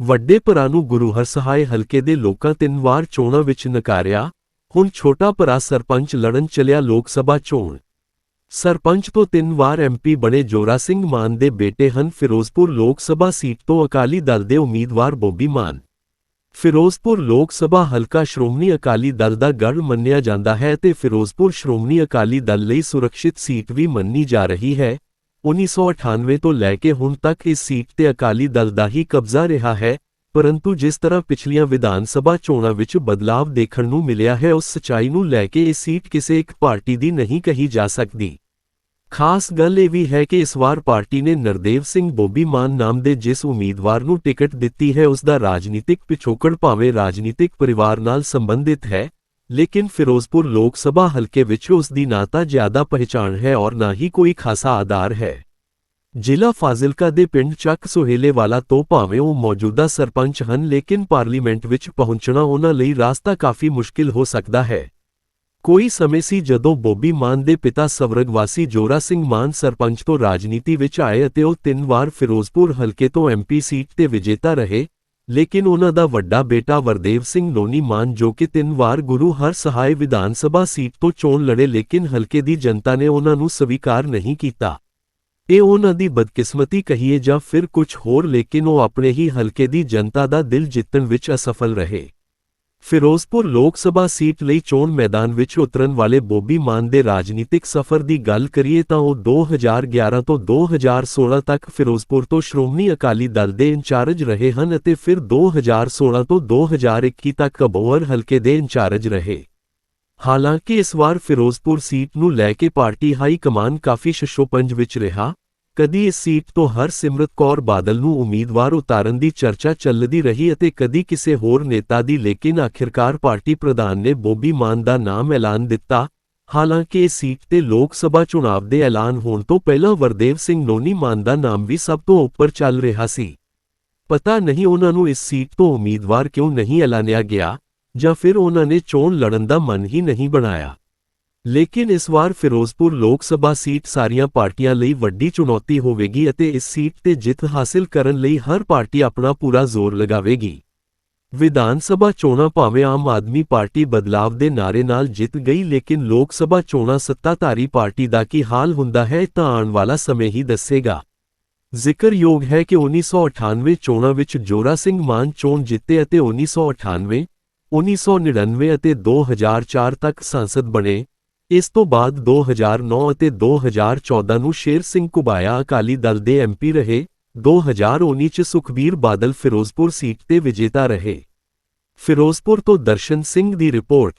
ਵੱਡੇ ਭਰਾ ਨੂੰ ਗੁਰੂ ਹਰਸਹਾਏ ਹਲਕੇ ਦੇ ਲੋਕਾਂ ਤਿੰਨ ਵਾਰ ਚੋਣਾਂ ਵਿੱਚ ਨਕਾਰਿਆ, ਹੁਣ ਛੋਟਾ ਭਰਾ ਸਰਪੰਚ ਲੜਨ ਚਲਿਆ ਲੋਕ ਸਭਾ ਚੋਣ। ਸਰਪੰਚ ਤੋਂ ਤਿੰਨ ਵਾਰ ਐਮਪੀ ਬਣੇ ਜੋਰਾ ਸਿੰਘ ਮਾਨ ਦੇ ਬੇਟੇ ਹਨ ਫਿਰੋਜ਼ਪੁਰ ਲੋਕ ਸਭਾ ਸੀਟ ਤੋਂ ਅਕਾਲੀ ਦਲ ਦੇ ਉਮੀਦਵਾਰ ਬੋਬੀ ਮਾਨ। ਫਿਰੋਜ਼ਪੁਰ ਲੋਕ ਸਭਾ ਹਲਕਾ ਸ਼੍ਰੋਮਣੀ ਅਕਾਲੀ ਦਲ ਦਾ ਗੜ੍ਹ ਮੰਨਿਆ ਜਾਂਦਾ ਹੈ ਤੇ ਫਿਰੋਜ਼ਪੁਰ ਸ਼੍ਰੋਮਣੀ ਅਕਾਲੀ ਦਲ ਲਈ ਸੁਰੱਖਿਅਤ ਸੀਟ ਵੀ ਮੰਨੀ ਜਾ ਰਹੀ ਹੈ। 1998 ਤੋਂ ਲੈ ਕੇ ਹੁਣ ਤੱਕ ਇਸ ਸੀਟ ਤੇ ਅਕਾਲੀ ਦਲ ਦਾ ਹੀ ਕਬਜ਼ਾ ਰਿਹਾ ਹੈ, ਪਰੰਤੂ ਜਿਸ ਤਰ੍ਹਾਂ ਪਿਛਲੀਆਂ ਵਿਧਾਨ ਸਭਾ ਚੋਣਾਂ ਵਿੱਚ ਬਦਲਾਵ ਦੇਖਣ ਨੂੰ ਮਿਲਿਆ ਹੈ, ਉਸ ਸਚਾਈ ਨੂੰ ਲੈ ਕੇ ਇਹ ਸੀਟ ਕਿਸੇ ਇੱਕ ਪਾਰਟੀ ਦੀ ਨਹੀਂ ਕਹੀ ਜਾ ਸਕਦੀ। ਖਾਸ ਗੱਲ ਇਹ ਵੀ ਹੈ ਕਿ ਇਸ ਵਾਰ ਪਾਰਟੀ ਨੇ ਨਰਦੇਵ ਸਿੰਘ ਬੋਬੀ ਮਾਨ ਨਾਮ ਦੇ ਜਿਸ ਉਮੀਦਵਾਰ ਨੂੰ ਟਿਕਟ ਦਿੱਤੀ ਹੈ, ਉਸ ਦਾ ਰਾਜਨੀਤਿਕ ਪਿਛੋਕੜ ਭਾਵੇਂ ਰਾਜਨੀਤਿਕ ਪਰਿਵਾਰ ਨਾਲ ਸੰਬੰਧਿਤ ਹੈ, ਲੇਕਿਨ ਫਿਰੋਜ਼ਪੁਰ ਲੋਕ ਸਭਾ ਹਲਕੇ ਵਿੱਚ ਉਸ ਦੀ ਨਾ ਤਾਂ ਜ਼ਿਆਦਾ ਪਹਿਚਾਣ ਹੈ ਔਰ ਨਾ ਹੀ ਕੋਈ ਖਾਸਾ ਆਧਾਰ ਹੈ। ਜ਼ਿਲ੍ਹਾ ਫਾਜ਼ਿਲਕਾ ਦੇ ਪਿੰਡ ਚੱਕ ਸੁਹੇਲੇਵਾਲਾ ਤੋਂ ਭਾਵੇਂ ਉਹ ਮੌਜੂਦਾ ਸਰਪੰਚ ਹਨ, ਲੇਕਿਨ ਪਾਰਲੀਮੈਂਟ ਵਿੱਚ ਪਹੁੰਚਣਾ ਉਹਨਾਂ ਲਈ ਰਾਸਤਾ ਕਾਫੀ ਮੁਸ਼ਕਿਲ ਹੋ ਸਕਦਾ ਹੈ। ਕੋਈ ਸਮੇਂ ਸੀ ਜਦੋਂ ਬੋਬੀ ਮਾਨ ਦੇ ਪਿਤਾ ਸਵਰਗਵਾਸੀ ਜੋਰਾ ਸਿੰਘ ਮਾਨ ਸਰਪੰਚ ਤੋਂ ਰਾਜਨੀਤੀ ਵਿੱਚ ਆਏ ਅਤੇ ਉਹ ਤਿੰਨ ਵਾਰ ਫਿਰੋਜ਼ਪੁਰ ਹਲਕੇ ਤੋਂ ਐਮਪੀ ਸੀਟ ਤੇ ਵਿਜੇਤਾ ਰਹੇ, ਲੇਕਿਨ ਉਹਨਾਂ ਦਾ ਵੱਡਾ ਬੇਟਾ ਵਰਦੇਵ ਸਿੰਘ ਲੋਨੀ ਮਾਨ ਜੋ ਕਿ ਤਿੰਨ ਵਾਰ ਗੁਰੂ ਹਰ ਸਹਾਇ ਵਿਧਾਨ ਸਭਾ ਸੀਟ ਤੋਂ ਚੋਣ ਲੜੇ ਲੇਕਿਨ ਹਲਕੇ ਦੀ ਜਨਤਾ ਨੇ ਉਹਨਾਂ ਨੂੰ ਸਵੀਕਾਰ ਨਹੀਂ ਕੀਤਾ। ਇਹ ਉਹਨਾਂ ਦੀ ਬਦਕਿਸਮਤੀ ਕਹੀਏ ਜਾਂ ਫਿਰ ਕੁਝ ਹੋਰ ਲੇਕਿਨ ਉਹ ਆਪਣੇ ਹੀ ਹਲਕੇ ਦੀ ਜਨਤਾ ਦਾ ਦਿਲ ਜਿੱਤਣ ਵਿੱਚ ਅਸਫਲ ਰਹੇ। ਫਿਰੋਜ਼ਪੁਰ ਲੋਕ ਸਭਾ ਸੀਟ ਲਈ ਚੋਣ ਮੈਦਾਨ ਵਿੱਚ ਉਤਰਨ ਵਾਲੇ ਬੋਬੀ ਮਾਨ ਦੇ ਰਾਜਨੀਤਿਕ ਸਫ਼ਰ ਦੀ ਗੱਲ ਕਰੀਏ ਤਾਂ ਉਹ 2011 ਤੋਂ 2016 ਤੱਕ ਫਿਰੋਜ਼ਪੁਰ ਤੋਂ ਸ਼੍ਰੋਮਣੀ ਅਕਾਲੀ ਦਲ ਦੇ ਇੰਚਾਰਜ ਰਹੇ ਹਨ ਅਤੇ ਫਿਰ 2016 ਤੋਂ 2021 ਤੱਕ ਅਬੋਹਰ ਹਲਕੇ ਦੇ ਇੰਚਾਰਜ ਰਹੇ। ਹਾਲਾਂਕਿ ਇਸ ਵਾਰ ਫਿਰੋਜ਼ਪੁਰ ਸੀਟ ਨੂੰ ਲੈ ਕੇ ਪਾਰਟੀ ਹਾਈ ਕਮਾਨ ਕਾਫੀ ਸ਼ਸ਼ੋਪੰਜ ਵਿੱਚ ਰਿਹਾ। ਕਦੀ ਇਸ ਸੀਟ ਤੋਂ ਹਰਸਿਮਰਤ ਕੌਰ ਬਾਦਲ ਨੂੰ ਉਮੀਦਵਾਰ ਉਤਾਰਨ ਦੀ ਚਰਚਾ ਚੱਲਦੀ ਰਹੀ ਅਤੇ ਕਦੀ ਕਿਸੇ ਹੋਰ ਨੇਤਾ ਦੀ, ਲੇਕਿਨ ਆਖਿਰਕਾਰ ਪਾਰਟੀ ਪ੍ਰਧਾਨ ਨੇ ਬੋਬੀ ਮਾਨ ਦਾ ਨਾਮ ਐਲਾਨ ਦਿੱਤਾ। ਹਾਲਾਂਕਿ ਇਸ ਸੀਟ ਤੇ ਲੋਕ ਸਭਾ ਚੁਣਾਵ ਦੇ ਐਲਾਨ ਹੋਣ ਤੋਂ ਪਹਿਲਾਂ ਵਰਦੇਵ ਸਿੰਘ ਨੋਨੀ ਮਾਨ ਦਾ ਨਾਮ ਵੀ ਸਭ ਤੋਂ ਉੱਪਰ ਚੱਲ ਰਿਹਾ ਸੀ। ਪਤਾ ਨਹੀਂ ਉਹਨਾਂ ਨੂੰ ਇਸ ਸੀਟ ਤੋਂ ਉਮੀਦਵਾਰ ਕਿਉਂ ਨਹੀਂ ਐਲਾਨਿਆ ਗਿਆ ਜਾਂ ਫਿਰ ਉਹਨਾਂ ਨੇ ਚੋਣ ਲੜਨ ਦਾ ਮਨ ਹੀ ਨਹੀਂ ਬਣਾਇਆ। ਲੇਕਿਨ ਇਸ ਵਾਰ ਫਿਰੋਜ਼ਪੁਰ ਲੋਕ ਸਭਾ ਸੀਟ ਸਾਰੀਆਂ ਪਾਰਟੀਆਂ ਲਈ ਵੱਡੀ ਚੁਣੌਤੀ ਹੋਵੇਗੀ ਅਤੇ ਇਸ ਸੀਟ ਤੇ ਜਿੱਤ ਹਾਸਲ ਕਰਨ ਲਈ ਹਰ ਪਾਰਟੀ ਆਪਣਾ ਪੂਰਾ ਜ਼ੋਰ ਲਗਾਵੇਗੀ। ਵਿਧਾਨ ਸਭਾ ਚੋਣਾਂ ਭਾਵੇਂ ਆਮ ਆਦਮੀ ਪਾਰਟੀ ਬਦਲਾਵ ਦੇ ਨਾਰੇ ਨਾਲ ਜਿੱਤ ਗਈ ਲੇਕਿਨ ਲੋਕ ਸਭਾ ਚੋਣਾਂ ਸੱਤਾਧਾਰੀ ਪਾਰਟੀ ਦਾ ਕੀ ਹਾਲ ਹੁੰਦਾ ਹੈ ਤਾਂ ਆਉਣ ਵਾਲਾ ਸਮੇਂ ਹੀ ਦੱਸੇਗਾ। ਜ਼ਿਕਰਯੋਗ ਹੈ ਕਿ 1998 ਚੋਣਾਂ ਵਿੱਚ ਜੋਰਾ ਸਿੰਘ ਮਾਨ ਚੋਣ ਜਿੱਤੇ ਅਤੇ 1998 1999 ਅਤੇ 2004 ਤੱਕ ਸੰਸਦ ਬਣੇ। ਇਸ ਤੋਂ ਬਾਅਦ 2009 ਅਤੇ 2014 ਨੂੰ ਸ਼ੇਰ ਸਿੰਘ ਕੁਬਾਇਆ ਅਕਾਲੀ ਦਲ ਦੇ ਐਮਪੀ ਰਹੇ 2019 ਚ ਸੁਖਬੀਰ ਬਾਦਲ ਫਿਰੋਜ਼ਪੁਰ ਸੀਟ ਤੇ ਵਿਜੇਤਾ ਰਹੇ। ਫਿਰੋਜ਼ਪੁਰ ਤੋਂ ਦਰਸ਼ਨ ਸਿੰਘ ਦੀ ਰਿਪੋਰਟ